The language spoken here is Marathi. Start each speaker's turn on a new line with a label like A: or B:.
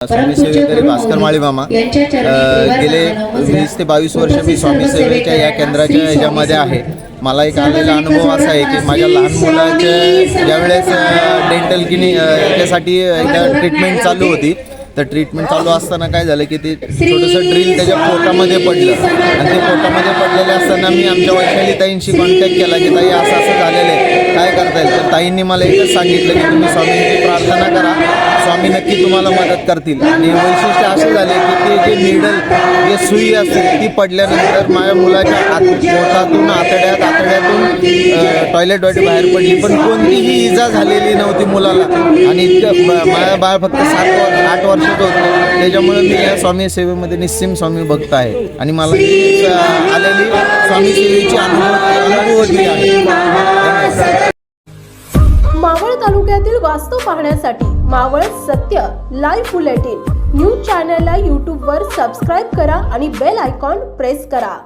A: स्वामी सेवेकरी भास्कर माळी मामा गेले वीस ते बावीस वर्ष मी स्वामी सेवेच्या या केंद्राच्या ह्याच्यामध्ये आहे. मला एक आलेला अनुभव असा आहे की माझ्या लहान मुलाच्या ज्यावेळेस डेंटल किनी याच्यासाठी एकदा ट्रीटमेंट चालू होती. तर ट्रीटमेंट चालू असताना काय झालं की ते छोटंसं ड्रिल त्याच्या पोटामध्ये पडलं. आणि ते पोटामध्ये पडलेलं असताना मी आमच्या वैशाली ताईंशी कॉन्टॅक्ट केला की ताई असं असं झालेलं आहे. काय करता येईल तर ताईंनी मला एकच सांगितलं की तुम्ही करा स्वामी नक्की तुम्हाला मदत करतील. आणि वैशिष्ट्य असे झाले की ते जे निडल जे सुई असते ती पडल्यानंतर माझ्या मुलाच्या आत पोटातून आतड्यात आतड्यातून टॉयलेट वाटी बाहेर पडली. पण कोणतीही इजा झालेली नव्हती मुलाला. आणि इतकं ब- माझं बाळ फक्त सात आठ वर्षाचं होतं. त्याच्यामुळे मी या स्वामी सेवेमध्ये निस्सिम स्वामी भक्त आहे. आणि मला आलेली स्वामी सेवेची अनुभव अनुभवती आहे.
B: मावळ तालुक्यातील वास्तव पाहण्यासाठी मावळ सत्य लाईव्ह बुलेटिन न्यूज चॅनलला यूट्यूबवर सबस्क्राईब करा आणि बेल आयकॉन प्रेस करा.